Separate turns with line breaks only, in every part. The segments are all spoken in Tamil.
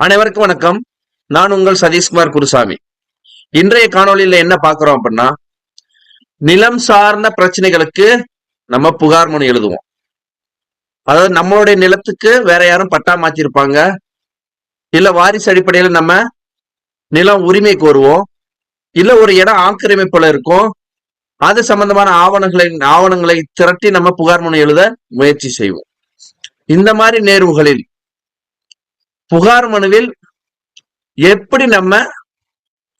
அனைவருக்கும் வணக்கம். நான் உங்கள் சதீஷ்குமார் குருசாமி. இன்றைய காணொளியில என்ன பாக்குறோம் அப்படின்னா நிலம் சார்ந்த பிரச்சனைகளுக்கு நம்ம புகார் மனு எழுதுவோம். அதாவது நம்மளுடைய நிலத்துக்கு வேற யாரும் பட்டா மாத்திருப்பாங்க. இல்ல வாரிசு அடிப்படையில நம்ம நிலம் உரிமை கோருவோம். இல்ல ஒரு இடம் ஆக்கிரமிப்புல இருக்கும். அது சம்பந்தமான ஆவணங்களை ஆவணங்களை திரட்டி நம்ம புகார் மனு எழுத முயற்சி செய்வோம். இந்த மாதிரி நேர்வுகளில் புகார் மனுவில் எப்படி நம்ம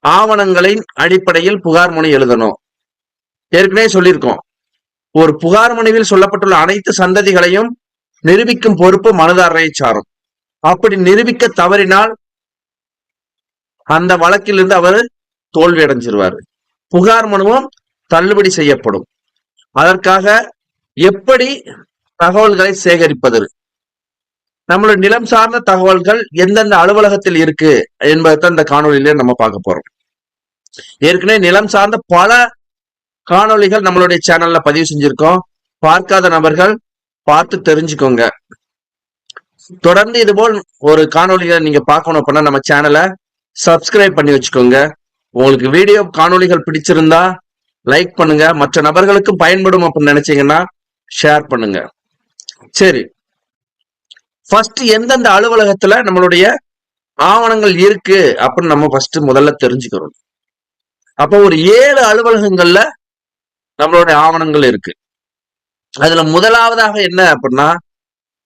ஆவணங்களின் அடிப்படையில் புகார் மனு எழுதணும்? ஏற்கனவே சொல்லியிருக்கோம். ஒரு புகார் மனுவில் சொல்லப்பட்டுள்ள அனைத்து சந்ததிகளையும் நிரூபிக்கும் பொறுப்பு மனுதாரரை சாரும். அப்படி நிரூபிக்க தவறினால் அந்த வழக்கிலிருந்து அவர் தோல்வி அடைஞ்சிருவார் புகார் மனுவும் தள்ளுபடி செய்யப்படும். அதற்காக எப்படி தகவல்களை சேகரிப்பது? நம்மளோட நிலம் சார்ந்த தகவல்கள் எந்தெந்த அலுவலகத்தில் இருக்கு என்பதை இந்த காணொலியில நம்ம பார்க்க போறோம். ஏற்கனவே நிலம் சார்ந்த பல காணொளிகள் நம்மளுடைய சேனல்ல பதிவு செஞ்சிருக்கோம். பார்க்காத நபர்கள் பார்த்து தெரிஞ்சுக்கோங்க. தொடர்ந்து இதுபோல் ஒரு காணொலிகளை நீங்க பார்க்கணும் அப்படின்னா நம்ம சேனலை சப்ஸ்கிரைப் பண்ணி வச்சுக்கோங்க. உங்களுக்கு வீடியோ காணொளிகள் பிடிச்சிருந்தா லைக் பண்ணுங்க. மற்ற நபர்களுக்கும் பயன்படும் அப்படின்னு நினைச்சீங்கன்னா ஷேர் பண்ணுங்க. சரி. ஃபர்ஸ்ட் எந்தெந்த அலுவலகத்துல நம்மளுடைய ஆவணங்கள் இருக்கு அப்படின்னு நம்ம ஃபர்ஸ்ட் முதல்ல தெரிஞ்சுக்கிறோம் அப்போ ஒரு ஏழு அலுவலகங்கள்ல நம்மளுடைய ஆவணங்கள் இருக்கு. அதுல முதலாவதாக என்ன அப்படின்னா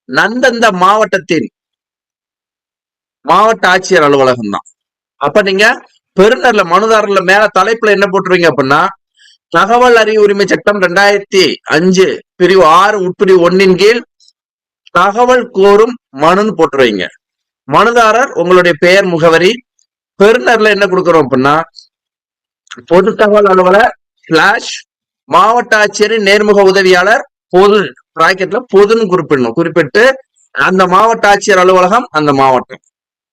நந்தந்த மாவட்டத்தின் மாவட்ட ஆட்சியர் அலுவலகம் தான். அப்ப நீங்க பெருநர்ல மனுதாரர்ல மேல தலைப்புல என்ன போட்டுருவீங்க அப்படின்னா தகவல் அறிவு உரிமை சட்டம் ரெண்டாயிரத்தி அஞ்சு பிரிவு ஆறு உட்பிரிவு ஒன்னின் கீழ் தகவல் கோரும் மனுன்னு போட்டு வைங்க. மனுதாரர் உங்களுடைய பெயர் முகவரி பெருநர்ல என்ன கொடுக்குறோம் அப்படின்னா பொது தகவல் அலுவலர் ஸ்லாஷ் மாவட்ட ஆட்சியரின் நேர்முக உதவியாளர் பொது பிராக்கெட்ல பொதுன்னு குறிப்பிடணும். குறிப்பிட்டு அந்த மாவட்ட ஆட்சியர் அலுவலகம் அந்த மாவட்டம்.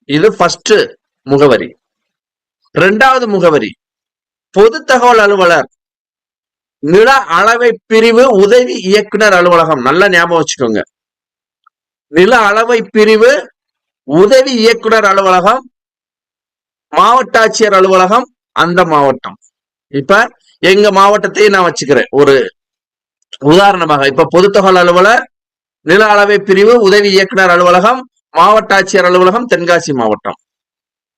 இது ஃபர்ஸ்ட் முகவரி. ரெண்டாவது முகவரி பொது தகவல் அலுவலர் நில அளவை பிரிவு உதவி இயக்குனர் அலுவலகம். நல்லா ஞாபகம் வச்சுக்கோங்க. நில அளவை பிரிவு உதவி இயக்குனர் அலுவலகம் மாவட்ட ஆட்சியர் அலுவலகம் அந்த மாவட்டம். இப்ப எங்க மாவட்டத்தையும் நான் வச்சுக்கிறேன். ஒரு உதாரணமாக இப்ப பொதுத்தொகை அலுவலர் நில அளவை பிரிவு உதவி இயக்குனர் அலுவலகம் மாவட்ட ஆட்சியர் அலுவலகம் தென்காசி மாவட்டம்.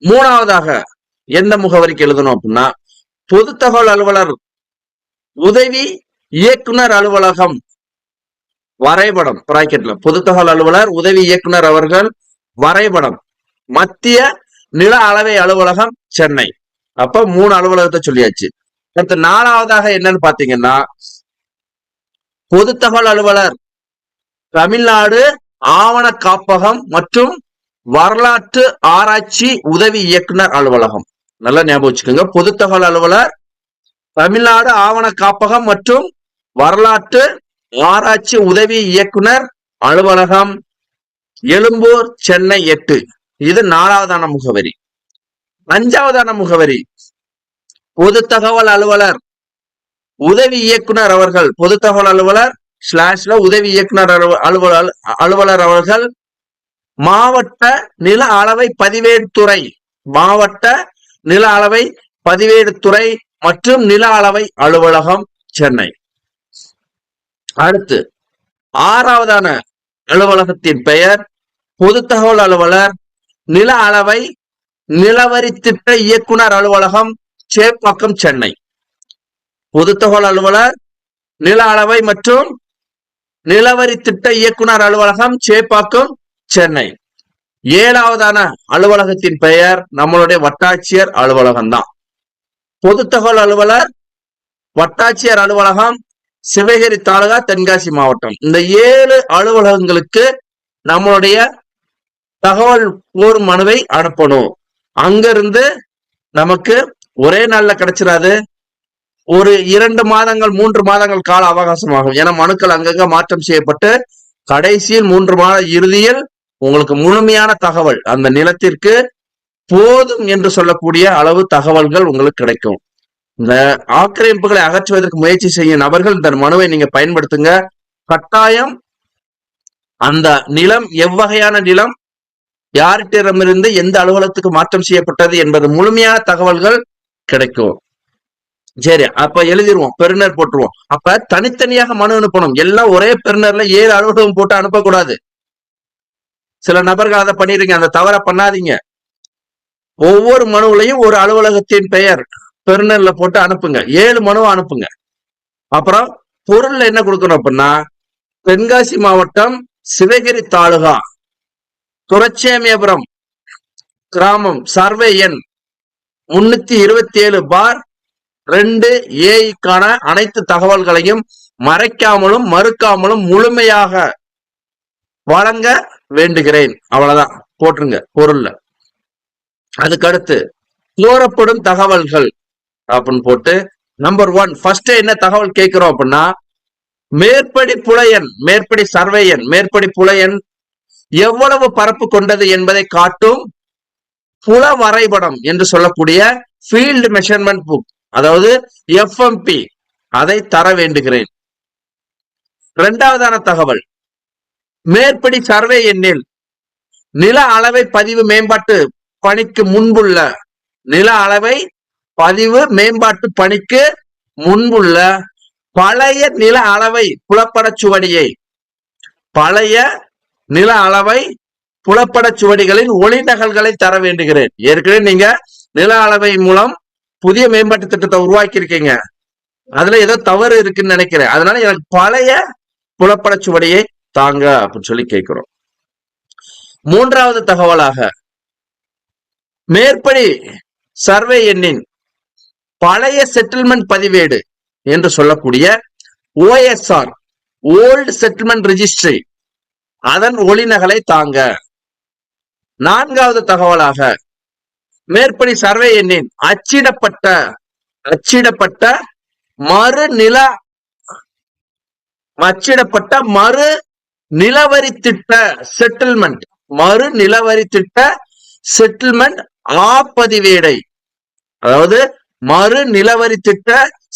மூணாவதாக எந்த முகவரிக்கு எழுதணும் அப்படின்னா பொது தகவல் அலுவலர் உதவி இயக்குனர் அலுவலகம் வரைபடம் பிராக்கெட்ல. பொதுத்தகவல் அலுவலர் உதவி இயக்குனர் அவர்கள் வரைபடம். மத்திய நில அளவை அலுவலகம் சென்னை. அப்ப மூணு அலுவலகத்தை சொல்லியாச்சு. அடுத்து நாலாவதாக என்னன்னு பாத்தீங்கன்னா பொது தகவல் அலுவலர் தமிழ்நாடு ஆவண காப்பகம் மற்றும் வரலாற்று ஆராய்ச்சி உதவி இயக்குனர் அலுவலகம். நல்லா ஞாபகம் வச்சுக்கோங்க. பொது தகவல் அலுவலர் தமிழ்நாடு ஆவண காப்பகம் மற்றும் வரலாற்று ஆராய்ச்சி உதவி இயக்குனர் அலுவலகம் எழும்பூர் சென்னை எட்டு. இது நாலாவதான முகவரி. அஞ்சாவதான முகவரி. பொது தகவல் அலுவலர். உதவி இயக்குனர் அவர்கள். பொது தகவல் அலுவலர் ஸ்லாஷ்ல உதவி இயக்குனர் அலுவ- அலுவலர் அலுவலர் அவர்கள். மாவட்ட நில அளவை பதிவேடு துறை. மாவட்ட நில அளவை பதிவேடு துறை மற்றும் நில அளவை அலுவலகம் சென்னை. அடுத்து ஆறாவதான அலுவலகத்தின் பெயர் பொது தகவல் அலுவலர் நில அளவை நிலவரி திட்ட இயக்குனர் அலுவலகம் சேப்பாக்கம் சென்னை. பொது தகவல் அலுவலர் நில அளவை மற்றும் நிலவரி திட்ட இயக்குனர் அலுவலகம் சேப்பாக்கம் சென்னை. ஏழாவதான அலுவலகத்தின் பெயர் நம்மளுடைய வட்டாட்சியர் அலுவலகம் தான் பொது தகவல் அலுவலர் வட்டாட்சியர் அலுவலகம் சிவகிரி தாலுகா தென்காசி மாவட்டம். இந்த ஏழு அலுவலகங்களுக்கு நம்மளுடைய தகவல் கோரும் மனுவை அனுப்பணும். அங்கிருந்து நமக்கு ஒரே நாள்ல கிடைச்சிடாது ஒரு இரண்டு மாதங்கள் மூன்று மாதங்கள் கால அவகாசம் ஆகும் ஏன்னா மனுக்கள் அங்கங்க மாற்றம் செய்யப்பட்டு கடைசியில் மூன்று மாத இறுதியில் உங்களுக்கு முழுமையான தகவல் அந்த நிலத்திற்கு போதும் என்று சொல்லக்கூடிய அளவு தகவல்கள் உங்களுக்கு கிடைக்கும். இந்த ஆக்கிரமிப்புகளை அகற்றுவதற்கு முயற்சி செய்யும் நபர்கள் இந்த மனுவை நீங்க பயன்படுத்துங்க. கட்டாயம் அந்த நிலம் எவ்வகையான நிலம் யார்கிட்டமிருந்து எந்த அலுவலகத்துக்கு மாற்றம் செய்யப்பட்டது என்பது முழுமையான தகவல்கள் கிடைக்கும். சரி அப்ப எழுதிருவோம் பெருநர் போட்டுருவோம். அப்ப தனித்தனியாக மனு அனுப்பணும். எல்லாம் ஒரே பெருநர்ல ஏழு அலுவலகம் போட்டு அனுப்பக்கூடாது. சில நபர்கள் அதை பண்ணிருங்க அந்த தவற பண்ணாதீங்க. ஒவ்வொரு மனுவிலையும் ஒரு அலுவலகத்தின் பெயர். பெருநெல்ல போட்டு அனுப்புங்க. ஏழு மனுவை அனுப்புங்க. அப்புறம் பொருள் என்ன கொடுக்கணும் அப்படின்னா தென்காசி மாவட்டம் சிவகிரி தாலுகா துரச்சேமியபுரம் கிராமம் சர்வே எண் முன்னூத்தி இருபத்தி ஏழு பார் ரெண்டு ஏக்கான அனைத்து தகவல்களையும் மறைக்காமலும் மறுக்காமலும் முழுமையாக வழங்க வேண்டுகிறேன். அவ்வளவுதான். போட்டுருங்க பொருள்ல. அதுக்கடுத்து கோரப்படும் தகவல்கள். அப்படின்னு போட்டு நம்பர் ஒன் ஃபர்ஸ்ட் என்ன தகவல் கேட்கிறோம் அப்படின்னா மேற்படி புலையன் மேற்படி சர்வேயன் மேற்படி புலையன் எவ்வளவு பரப்பு கொண்டது என்பதை காட்டும் புல வரைபடம் என்று சொல்லக்கூடிய ஃபீல்டு மெஷர்மெண்ட் புக் அதாவது எஃப்எம்பி அதை தர வேண்டுகிறேன். இரண்டாவதான தகவல் மேற்படி சர்வே எண்ணில் நில அளவை பதிவு மேம்பாட்டு பணிக்கு முன்புள்ள நில அளவை பதிவு மேம்பாட்டு பணிக்கு முன்புள்ள பழைய நில அளவை புலப்படச் சுவடியை. பழைய நில அளவை புலப்படச் சுவடிகளின் ஒளி நகல்களை தர வேண்டுகிறேன். ஏற்கனவே நீங்க நில அளவை மூலம் புதிய மேம்பாட்டு திட்டத்தை உருவாக்கி இருக்கீங்க அதுல ஏதோ தவறு இருக்குன்னு நினைக்கிறேன். அதனால எனக்கு பழைய புலப்படச் சுவடியை தாங்க அப்படின்னு சொல்லி கேட்கிறோம். மூன்றாவது தகவலாக மேற்படி சர்வே எண்ணின் பழைய செட்டில்மெண்ட் பதிவேடு என்று சொல்லக்கூடிய ஓஎஸ்ஆர் ஓல்டு செட்டில்மெண்ட் ரிஜிஸ்ட்ரி அதன் ஒளிநகலை தாங்க. நான்காவது தகவலாக மேற்படி சர்வே எண்ணின் அச்சிடப்பட்ட அச்சிடப்பட்ட மறு நில அச்சிடப்பட்ட மறு நிலவரி திட்ட செட்டில்மெண்ட் மறு நிலவரி திட்ட செட்டில்மெண்ட் ஆப்பதிவேடை அதாவது மறு நிலவரி திட்ட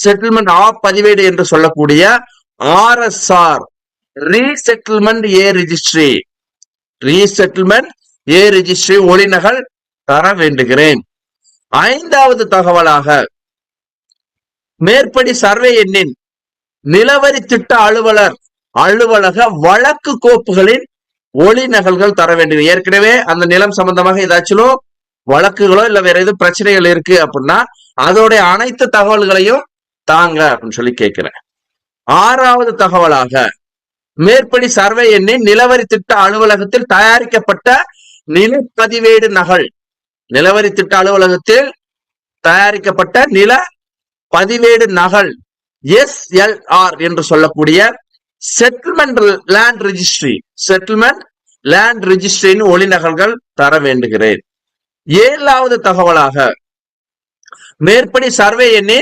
செட்டில்மெண்ட் ஆ பதிவேடு என்று சொல்லக்கூடிய R S R resettlement A registry resettlement A registry ஒளிநகல் தர வேண்டுகிறேன். ஐந்தாவது தகவலாக மேற்படி சர்வே எண்ணின் நிலவரி திட்ட அலுவலர் அலுவலக வழக்கு கோப்புகளின் ஒளி நகல்கள் தர வேண்டும் ஏற்கனவே அந்த நிலம் சம்பந்தமாக ஏதாச்சும் வழக்குகளோ இல்ல வேற எதுவும் பிரச்சனைகள் இருக்கு அப்படின்னா அதோடைய அனைத்து தகவல்களையும் தாங்க அப்படின்னு சொல்லி கேட்கிறேன். ஆறாவது தகவலாக மேற்படி சர்வே எண்ணின் நிலவரி திட்ட அலுவலகத்தில் தயாரிக்கப்பட்ட நிலப்பதிவேடு நகல். நிலவரி திட்ட அலுவலகத்தில் தயாரிக்கப்பட்ட நில பதிவேடு நகல் எஸ்எல்ஆர் என்று சொல்லக்கூடிய settlement land registry settlement land ரிஜிஸ்ட்ரின்னு ஒளி நகல்கள் தர வேண்டுகிறேன். ஏழாவது தகவலாக மேற்படி சர்வே எண்ணி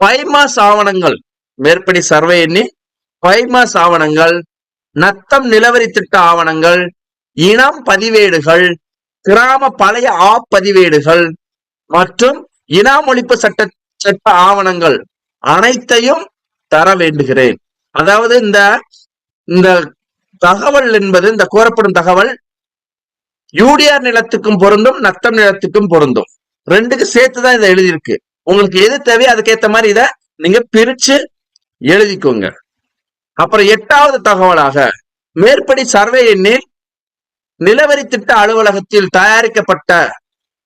பைமாஸ் ஆவணங்கள். மேற்படி சர்வே எண்ணி பைமாஸ் ஆவணங்கள். நத்தம் நிலவரி திட்ட ஆவணங்கள். இனம் பதிவேடுகள். கிராம பழைய ஆப்பதிவேடுகள் மற்றும் இனாமொழிப்பு சட்ட சட்ட ஆவணங்கள் அனைத்தையும் தர வேண்டுகிறேன். அதாவது இந்த இந்த தகவல் என்பது இந்த கோரப்படும் தகவல் யூடிஆர் நிலத்துக்கும் பொருந்தும் நத்தம் நிலத்துக்கும் பொருந்தும். ரெண்டுக்கு சேர்த்துதான் இதை எழுதியிருக்கு. உங்களுக்கு எது தேவையோ அதுக்கேத்த மாதிரி இதை நீங்க பிரிச்சு எழுதிக்கோங்க. அப்புறம் எட்டாவது தகவலாக மேற்படி சர்வே எண்ணில் நிலவரி திட்ட அலுவலகத்தில் தயாரிக்கப்பட்ட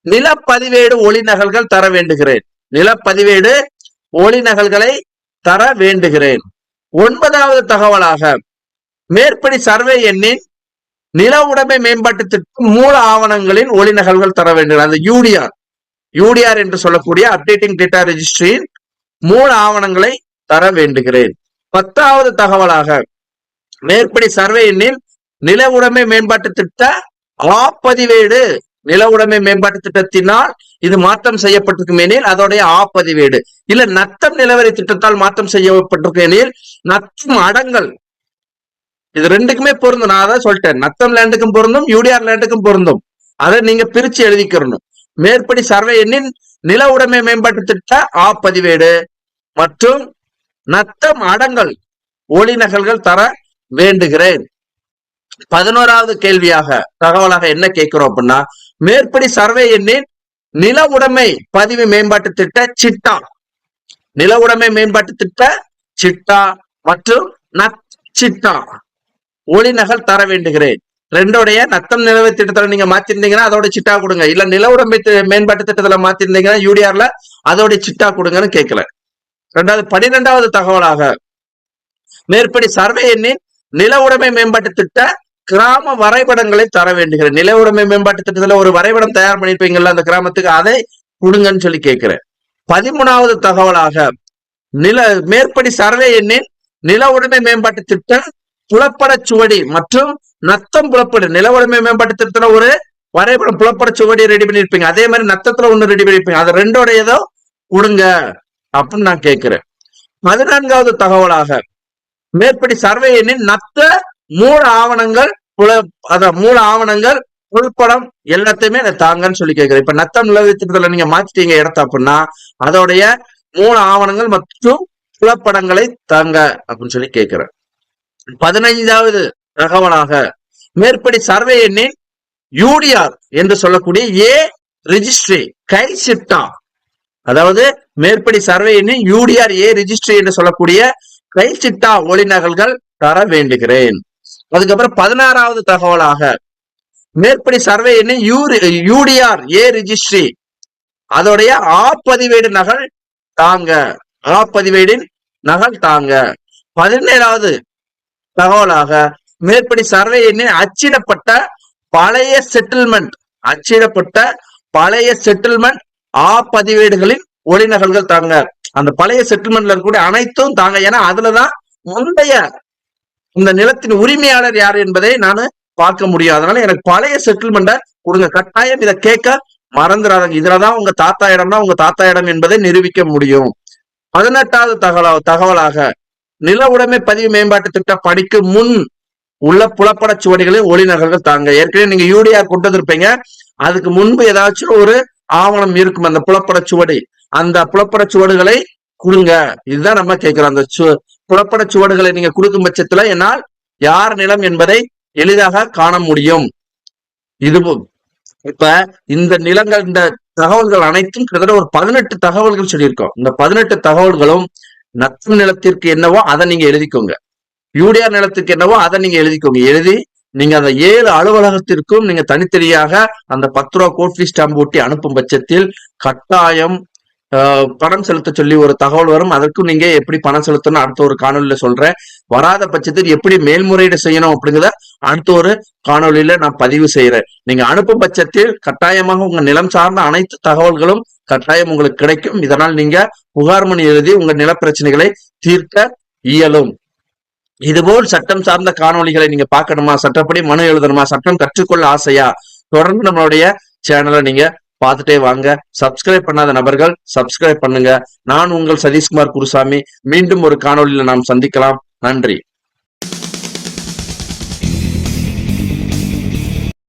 நிலப்பதிவேடு ஒளி நகல்கள் தர வேண்டுகிறேன். நிலப்பதிவேடு ஒளி நகல்களை தர வேண்டுகிறேன். ஒன்பதாவது தகவலாக மேற்படி சர்வே எண்ணின் நில உடைமை மேம்பாட்டு திட்டம் மூல ஆவணங்களின் ஒளி நகல்கள் தர வேண்டும் அந்த யூடிஆர். யூடிஆர் என்று சொல்லக்கூடிய அப்டேட்டிங் டேட்டா ரெஜிஸ்ட்ரியின் மூல ஆவணங்களை தர வேண்டுகிறேன். பத்தாவது தகவலாக மேற்படி சர்வே எண்ணில் நில உடைமை மேம்பாட்டு திட்ட ஆப்பதிவேடு நில உடைமை மேம்பாட்டு திட்டத்தினால் இது மாற்றம் செய்யப்பட்டிருக்கும் எனில் அதோடைய ஆப்பதிவேடு. இல்ல நத்தம் நிலவரி திட்டத்தால் மாற்றம் செய்யப்பட்டிருக்கும் எனில் நத்தம் அடங்கல். இது ரெண்டுக்குமே பொருந்தும். நான் அதான் சொல்லிட்டேன். நத்தம் லேண்டுக்கும் பொருந்தும் யூடிஆர் லேண்டுக்கும் பொருந்தும். அதை நீங்க பிரிச்சு எழுதிக்கிறணும். மேற்படி சர்வே எண்ணின் நில உடைமை மேம்பாட்டு திட்ட ஆப்பதிவேடு மற்றும் நத்தம் அடங்கல் ஒளி நகல்கள் தர வேண்டுகிறேன். பதினோராவது கேள்வியாக தகவலாக என்ன கேட்கிறோம் அப்படின்னா மேற்படி சர்வே எண்ணின் நில உடைமை பதிவு மேம்பாட்டு திட்ட சிட்டா. நில உடைமை மேம்பாட்டு திட்ட சிட்டா மற்றும் நச்சிட்டா ஒளிநகல் தர வேண்டுகிறேன். ரெண்டோடைய நத்தம் நிலவு திட்டத்துல நீங்க மாத்திருந்தீங்கன்னா அதோட சிட்டா கொடுங்க. இல்ல நில உடம்பை மேம்பாட்டு திட்டத்துல மாத்திருந்தீங்கன்னா யூடிஆர்ல அதோட சிட்டா கொடுங்கன்னு கேட்கல ரெண்டாவது பனிரெண்டாவது தகவலாக மேற்படி சர்வே எண்ணின் நில உடைமை மேம்பாட்டு திட்ட கிராம வரைபடங்களை தர வேண்டுகிறேன். நில உடைமை மேம்பாட்டு திட்டத்துல ஒரு வரைபடம் தயார் பண்ணிருப்பீங்கல்ல அந்த கிராமத்துக்கு அதை கொடுங்கன்னு சொல்லி கேட்கிறேன் பதிமூணாவது தகவலாக நில மேற்படி சர்வே எண்ணின் நில உடைமை மேம்பாட்டு திட்ட புலப்பட சுவடி மற்றும் நத்தம் புலப்படு. நில மேம்பாட்டு திட்டத்துல ஒரு வரைபடம் புலப்பட சுவடி ரெடி பண்ணிருப்பீங்க. அதே மாதிரி நத்தத்துல ஒண்ணு ரெடி பண்ணிருப்பீங்க. அது ரெண்டோடையதோ கொடுங்க அப்படின்னு நான் கேட்கிறேன். பதினான்காவது தகவலாக மேற்படி சர்வே எண்ணின் நத்த மூல ஆவணங்கள் புல அத மூல ஆவணங்கள் புல்படம் எல்லாத்தையுமே தாங்கன்னு சொல்லி கேட்கிறேன். இப்ப நத்தம் நிலவரத்துல நீங்க மாத்திட்டீங்க இடத்த அப்படின்னா அதோடைய மூல ஆவணங்கள் மற்றும் புலப்படங்களை தாங்க அப்படின்னு சொல்லி கேட்கிறேன். பதினைந்தாவது தகவலாக மேற்படி சர்வே எண்ணின் யூடிஆர் என்று சொல்லக்கூடிய ஏ ரிஜிஸ்ட்ரி கை சிட்டா. அதாவது மேற்படி சர்வே எண்ணின் யூடிஆர் ஏ ரிஜிஸ்ட்ரி என்று சொல்லக்கூடிய கை சிட்டா ஒளிநகல்கள் தர வேண்டுகிறேன். அதுக்கப்புறம் பதினாறாவது தகவலாக மேற்படி சர்வே எண்ணின் யூடிஆர் ஏ ரிஜிஸ்ட்ரி. அதோடைய ஆப்பதிவேடு நகல் தாங்க ஆப்பதிவேடின் நகல் தாங்க. பதினேழாவது தகவலாக மேற்படி சர்வே எண்ணில் அச்சிடப்பட்ட பழைய செட்டில்மெண்ட் அச்சிடப்பட்ட பழைய செட்டில்மெண்ட் ஆ பதிவேடுகளின் ஒளிநகல்கள் தாங்க. அந்த பழைய செட்டில்மெண்ட்ல இருக்கக்கூடிய அனைத்தும் தாங்க. ஏன்னா அதுலதான் முந்தைய இந்த நிலத்தின் உரிமையாளர் யார் என்பதை நான் பார்க்க முடியும். அதனால எனக்கு பழைய செட்டில்மெண்ட்டை கொடுங்க. கட்டாயம் இதை கேட்க மறந்துடாதங்க. இதுலதான் உங்க தாத்தா இடம்னா உங்க தாத்தா இடம் என்பதை நிரூபிக்க முடியும். பதினெட்டாவது தகவலா தகவலாக நில உடைமை பதிவு மேம்பாட்டு திட்ட பணிக்கு முன் உள்ள புலப்பட சுவடிகளில் ஒளி நகர்கள் தாங்க. ஏற்கனவே நீங்க யூடிஆர் கொண்டு வந்திருப்பீங்க அதுக்கு முன்பு ஏதாச்சும் ஒரு ஆவணம் இருக்கும் அந்த புலப்பட சுவடி. அந்த புலப்பட சுவடுகளை கொடுங்க. இதுதான் நம்ம கேட்கிறோம். அந்த சு புலப்பட சுவடுகளை நீங்க கொடுக்கும் பட்சத்துல என்னால் யார் நிலம் என்பதை எளிதாக காண முடியும். இது இப்ப இந்த நிலங்கள் இந்த தகவல்கள் அனைத்தும் கிட்டத்தட்ட ஒரு பதினெட்டு தகவல்கள் சொல்லியிருக்கோம். இந்த பதினெட்டு தகவல்களும் நத்தம் நிலத்திற்கு என்னவோ அதை நீங்க எழுதிக்கோங்க. யூடிஆர் நிலத்துக்கு என்னவோ அதை நீங்க எழுதிக்கோங்க. எழுதி நீங்க அந்த ஏழு அலுவலகத்திற்கும் நீங்க தனித்தனியாக அந்த பத்து ரூபா கோட் ஸ்டாம்ப் ஒட்டி அனுப்பும் பட்சத்தில் கட்டாயம் பணம் செலுத்த சொல்லி ஒரு தகவல் வரும். அதற்கும் நீங்க எப்படி பணம் செலுத்தணும்? அடுத்த ஒரு காணொலியில சொல்றேன். வராத பட்சத்தில் எப்படி மேல்முறையீடு செய்யணும் அப்படிங்கிறத அடுத்த ஒரு காணொலியில நான் பதிவு செய்யறேன் நீங்க அனுப்பும் பட்சத்தில் கட்டாயமாக உங்க நிலம் சார்ந்த அனைத்து தகவல்களும் கட்டாயம் உங்களுக்கு கிடைக்கும். இதனால் நீங்க புகார் மணி எழுதி உங்க நில பிரச்சனைகளை தீர்க்க இயலும். இதுபோல் சட்டம் சார்ந்த காணொளிகளை நீங்க பார்க்கணுமா? சட்டப்படி மனு எழுதணுமா? சட்டம் கற்றுக்கொள்ள ஆசையா? தொடர்ந்து நம்மளுடைய சேனலை நீங்க பார்த்துட்டே வாங்க. சப்ஸ்கிரைப் பண்ணாத நபர்கள் சப்ஸ்கிரைப் பண்ணுங்க. நான் உங்கள் சதீஷ்குமார் குருசாமி. மீண்டும் ஒரு காணொளியில நாம் சந்திக்கலாம். நன்றி.